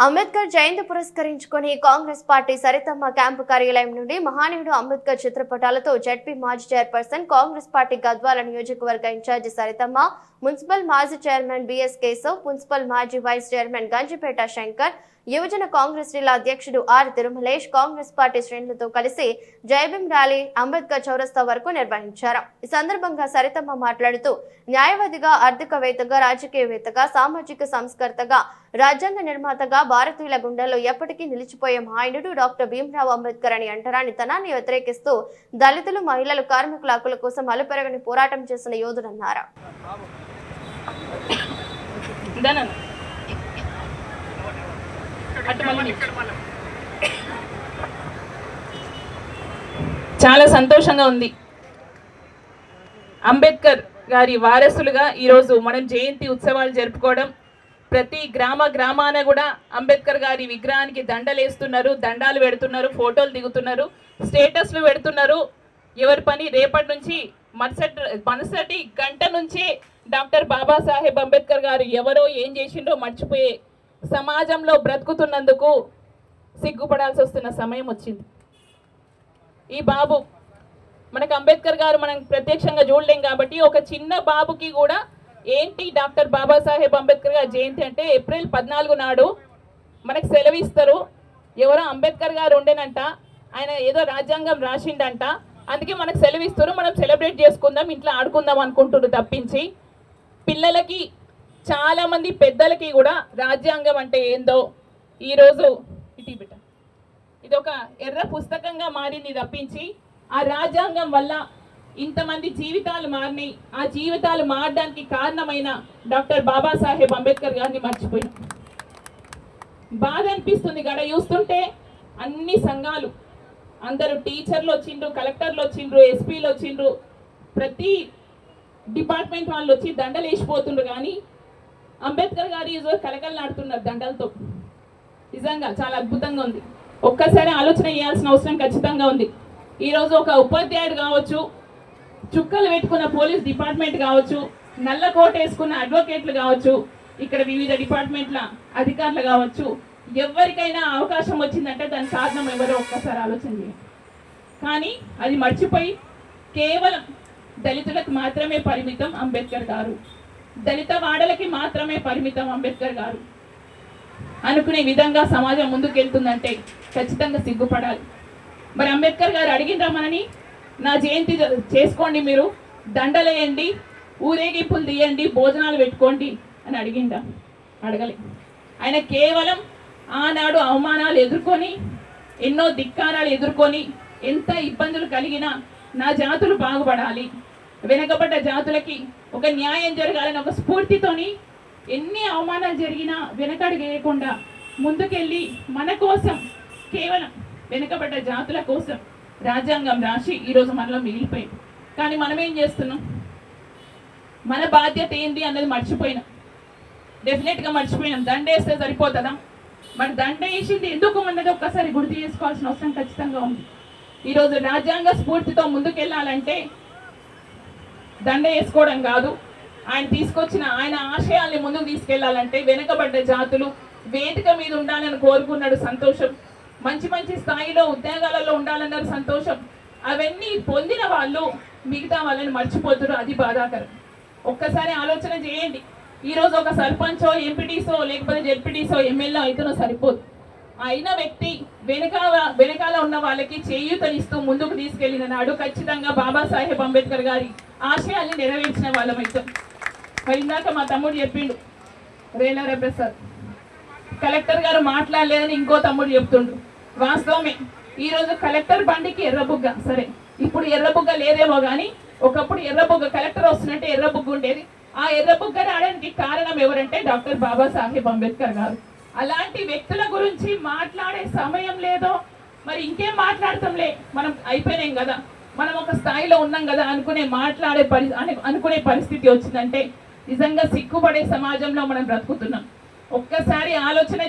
అంబేద్కర్ జయంతి పురస్కరించుకొని Congress party Saritamma camp కార్యాలయం నుండి మహానీయుడు అంబేద్కర్ చిత్రపటాలతో జడ్పీ మాజీ చైర్పర్సన్ కాంగ్రెస్ పార్టీ గద్వాల నియోజకవర్గ ఇన్ఛార్జి సరితమ్మ మున్సిపల్ మాజీ chairman B S Keshav municipal మాజీ వైస్ చైర్మన్ గంజిపేట శంకర్ యువజన కాంగ్రెస్ జిల్లా అధ్యక్షుడు ఆర్ తిరుమలేష్ కాంగ్రెస్ పార్టీ శ్రేణులతో కలిసి జయభీం ర్యాలీ అంబేద్కర్ చౌరస్తా వరకు నిర్వహించారు. ఈ సందర్భంగా సరితమ్మ మాట్లాడుతూ న్యాయవాదిగా ఆర్థికవేత్తగా రాజకీయవేత్తగా సామాజిక సంస్కర్తగా రాజ్యాంగ నిర్మాతగా భారతీయుల గుండెల్లో ఎప్పటికీ నిలిచిపోయే మహాయుడు డాక్టర్ భీమరావు అంబేద్కర్ అని అంటరాని తనాన్ని వ్యతిరేకిస్తూ దళితులు మహిళలు కార్మికుల హక్కుల కోసం అలుపెరగని పోరాటం చేసిన యోధుడన్నారు. చాలా సంతోషంగా ఉంది. అంబేద్కర్ గారి వారసులుగా ఈరోజు మనం జయంతి ఉత్సవాలు జరుపుకోవడం ప్రతి గ్రామ గ్రామాన కూడా అంబేద్కర్ గారి విగ్రహానికి దండలు వేస్తున్నారు దండాలు పెడుతున్నారు ఫోటోలు దిగుతున్నారు స్టేటస్లు పెడుతున్నారు. ఎవరి పని? రేపటి నుంచి మరుసటి మరుసటి గంట నుంచి డాక్టర్ బాబాసాహెబ్ అంబేద్కర్ గారు ఎవరో ఏం చేసిండో మర్చిపోయే సమాజంలో బ్రతుకుతున్నందుకు సిగ్గుపడాల్సి వస్తున్న సమయం వచ్చింది. ఈ బాబు మనకు అంబేద్కర్ గారు మనం ప్రత్యక్షంగా చూడలేం కాబట్టి ఒక చిన్న బాబుకి కూడా ఏంటి డాక్టర్ బాబాసాహెబ్ అంబేద్కర్ గారి జయంతి అంటే ఏప్రిల్ పద్నాలుగు నాడు మనకు సెలవిస్తారు. ఎవరో అంబేద్కర్ గారు ఉండేనంట ఆయన ఏదో రాజ్యాంగం రాసిండంట అందుకే మనకు సెలవిస్తారు. మనం సెలబ్రేట్ చేసుకుందాం ఇంట్లో ఆడుకుందాం అనుకుంటున్నారు తప్పించి. పిల్లలకి చాలామంది పెద్దలకి కూడా రాజ్యాంగం అంటే ఏందో ఈరోజు ఇటీ బిడ్డ. ఇది ఒక ఎర్ర పుస్తకంగా మారింది తప్పించి ఆ రాజ్యాంగం వల్ల ఇంతమంది జీవితాలు మారినాయి ఆ జీవితాలు మారడానికి కారణమైన డాక్టర్ బాబాసాహెబ్ అంబేద్కర్ గారిని మర్చిపోయినాం. బాధ అనిపిస్తుంది గడ చూస్తుంటే అన్ని సంఘాలు. అందరూ టీచర్లు వచ్చిండ్రు కలెక్టర్లు వచ్చిండ్రు ఎస్పీలు వచ్చిండ్రు. ప్రతి డిపార్ట్మెంట్ వాళ్ళు వచ్చి దండలు వేసిపోతుండ్రు కానీ అంబేద్కర్ గారు ఈరోజు కలకలలాడుతున్నారు దండలతో. నిజంగా చాలా అద్భుతంగా ఉంది. ఒక్కసారి ఆలోచన చేయాల్సిన అవసరం ఖచ్చితంగా ఉంది. ఈరోజు ఒక ఉపాధ్యాయుడు కావచ్చు చుక్కలు పెట్టుకున్న పోలీస్ డిపార్ట్మెంట్ కావచ్చు నల్ల కోట్ వేసుకున్న అడ్వకేట్లు కావచ్చు ఇక్కడ వివిధ డిపార్ట్మెంట్ల అధికారులు కావచ్చు ఎవరికైనా అవకాశం వచ్చిందంటే దాని కారణం ఎవరో ఒక్కసారి ఆలోచన చేయండి. కానీ అది మర్చిపోయి కేవలం దళితులకు మాత్రమే పరిమితం అంబేద్కర్ గారు. దళిత వాడలకి మాత్రమే పరిమితం అంబేద్కర్ గారు. అనుకునే విధంగా సమాజం ముందుకెళ్తుందంటే ఖచ్చితంగా సిగ్గుపడాలి. మరి అంబేద్కర్ గారు అడిగిన మనని? నా జయంతి చేసుకోండి మీరు దండలేయండి ఊరేగింపులు తీయండి భోజనాలు పెట్టుకోండి అని అడిగిండా. అడగలే. ఆయన కేవలం ఆనాడు అవమానాలు ఎదుర్కొని ఎన్నో ధిక్కారాలు ఎదుర్కొని ఎంత ఇబ్బందులు కలిగినా నా జాతులు బాగుపడాలి. వెనకబడ్డ జాతులకి ఒక న్యాయం జరగాలని ఒక స్ఫూర్తితోని ఎన్ని అవమానాలు జరిగినా వెనకడు వేయకుండా ముందుకెళ్ళి మన కోసం కేవలం వెనుకబడ్డ జాతుల కోసం రాజ్యాంగం రాసి ఈరోజు మనలో మిగిలిపోయింది. కానీ మనం ఏం చేస్తున్నాం? మన బాధ్యత ఏంది అన్నది మర్చిపోయినాం. డెఫినెట్గా మర్చిపోయినాం. దండ వేస్తే సరిపోతుందా? మరి దండ వేసింది ఎందుకు అన్నది ఒక్కసారి గుర్తు చేసుకోవాల్సిన అవసరం ఖచ్చితంగా ఉంది. ఈరోజు రాజ్యాంగ స్ఫూర్తితో ముందుకెళ్ళాలంటే దండ వేసుకోవడం కాదు. ఆయన తీసుకొచ్చిన ఆయన ఆశయాల్ని ముందుకు తీసుకెళ్ళాలంటే వెనుకబడ్డ జాతులు వేదిక మీద ఉండాలని కోరుకున్నాడు సంతోషం. మంచి మంచి స్థాయిలో ఉద్యోగాలలో ఉండాలన్నారు సంతోషం. అవన్నీ పొందిన వాళ్ళు మిగతా వాళ్ళని మర్చిపోతున్నారు. అది బాధాకరం. ఒక్కసారి ఆలోచన చేయండి. ఈరోజు ఒక సర్పంచో ఎంపీటీసో లేకపోతే జెడ్పీటీసో ఎమ్మెల్యే అయితేనో సరిపోదు. అయిన వ్యక్తి వెనకాల వెనకాల ఉన్న వాళ్ళకి చేయూతనిస్తూ ముందుకు తీసుకెళ్ళిన నాడు ఖచ్చితంగా బాబాసాహెబ్ అంబేద్కర్ గారి ఆశయాల్ని నెరవేర్చిన వాళ్ళమైతాం. మరి ఇందాక మా తమ్ముడు చెప్పిండు రేలారా ప్రసాద్ కలెక్టర్ గారు మాట్లాడలేదని ఇంకో తమ్ముడు చెప్తుండు. వాస్తవమే ఈరోజు కలెక్టర్ బండికి ఎర్రబుగ్గ సరే ఇప్పుడు ఎర్రబుగ్గ లేదేమో కానీ ఒకప్పుడు ఎర్రబుగ్గ కలెక్టర్ వస్తున్నట్టే ఎర్రబుగ్గ ఉండేది. ఆ ఎర్రబుగ్గ రావడానికి కారణం ఎవరంటే డాక్టర్ బాబాసాహెబ్ అంబేద్కర్ గారు. అలాంటి వ్యక్తుల గురించి మాట్లాడే సమయం లేదో మరి ఇంకేం మాట్లాడతాంలే? మనం అయిపోయినాం కదా. మనం ఒక స్థాయిలో ఉన్నాం కదా అనుకునే మాట్లాడే పరి అనుకునే పరిస్థితి వచ్చిందంటే నిజంగా సిగ్గుపడే సమాజంలో మనం బ్రతుకుతున్నాం. ఒక్కసారి ఆలోచన